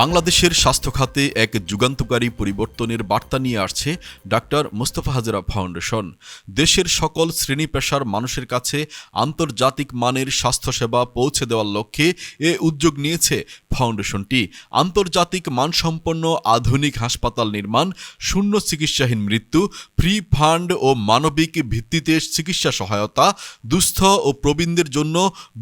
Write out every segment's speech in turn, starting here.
বাংলাদেশের স্বাস্থ্য খাতে এক যুগান্তকারী পরিবর্তনের বার্তা নিয়ে আসছে ডাক্তার মোস্তফা হাজরা ফাউন্ডেশন। দেশের সকল শ্রেণি পেশার মানুষের কাছে আন্তর্জাতিক মানের স্বাস্থ্যসেবা পৌঁছে দেওয়ার লক্ষ্যে এ উদ্যোগ নিয়েছে ফাউন্ডেশনটি। আন্তর্জাতিক মানসম্পন্ন আধুনিক হাসপাতাল নির্মাণ, শূন্য চিকিৎসাহীন মৃত্যু, ফ্রি ফান্ড ও মানবিক ভিত্তিতে চিকিৎসা সহায়তা, দুস্থ ও প্রবীণদের জন্য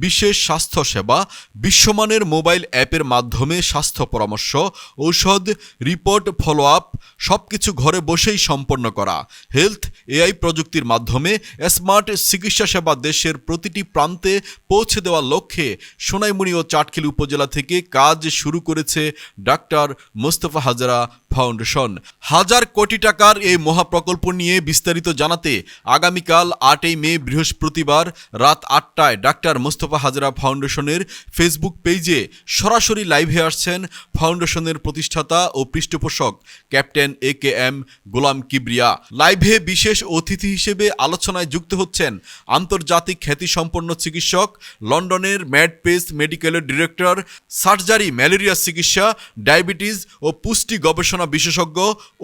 বিশেষ স্বাস্থ্য সেবা বিশ্বমানের মোবাইল অ্যাপের মাধ্যমে স্বাস্থ্য পরামর্শ, ঔষধ, রিপোর্ট ফলো আপ সব কিছু ঘরে বসেই সম্পন্ন করা। হেলথ, এআই প্রযুক্তির মাধ্যমে স্মার্ট চিকিৎসা সেবা দেশের প্রতিটি প্রান্তে পৌঁছে দেওয়ার লক্ষ্যে সোনাইমুড়ি ও চাটখিল উপজেলা থেকে কাজ শুরু করেছে ডাক্তার মোস্তফা হাজারা ফাউন্ডেশন। হাজার কোটি টাকার এই মহাপ্রকল্প নিয়ে বিস্তারিত জানাতে আগামীকাল আটই মে বৃহস্পতিবার রাত আটটায় ডাক্তার মোস্তফা হাজরা ফাউন্ডেশনের ফেসবুক পেজে সরাসরি লাইভে আসছেন ফাউন্ডেশনের প্রতিষ্ঠাতা ও পৃষ্ঠপোষক captain A K M Golam Kibria. লাইভে বিশেষ অতিথি হিসেবে আলোচনায় যুক্ত হচ্ছেন আন্তর্জাতিক খ্যাতিসম্পন্ন চিকিৎসক, লন্ডনের ম্যাড পেস মেডিকেলের ডিরেক্টর, সার্জারি ম্যালেরিয়া চিকিৎসা, ডায়াবেটিস ও পুষ্টি গবেষণা বিশেষজ্ঞ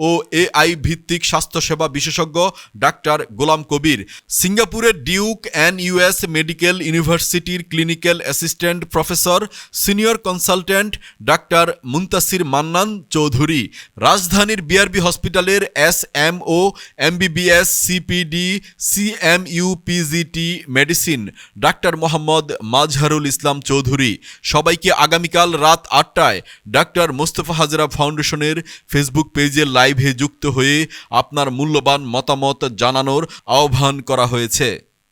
ও এআই ভিত্তিক স্বাস্থ্যসেবা বিশেষজ্ঞ ডাক্তার গোলাম কবির। সিঙ্গাপুরের ডিউক অ্যান্ড ইউএস মেডিকেল ইউনিভার্সিটির clinical assistant professor, senior consultant doctor Muntasir Mannan Chowdhury. রাজধানীর বিআরবি হসপিটালের S M O MBBS CPD CMUPGT medicine. Doctor Mohammad Mazharul Islam Chowdhury. সবাইকে আগামীকাল রাত আটটায় ডাক্তার মোস্তফা হাজরা ফাউন্ডেশনের ফেসবুক পেজে লাইভে যুক্ত হয়ে আপনার মূল্যবান মতামত জানানোর আহ্বান করা হয়েছে।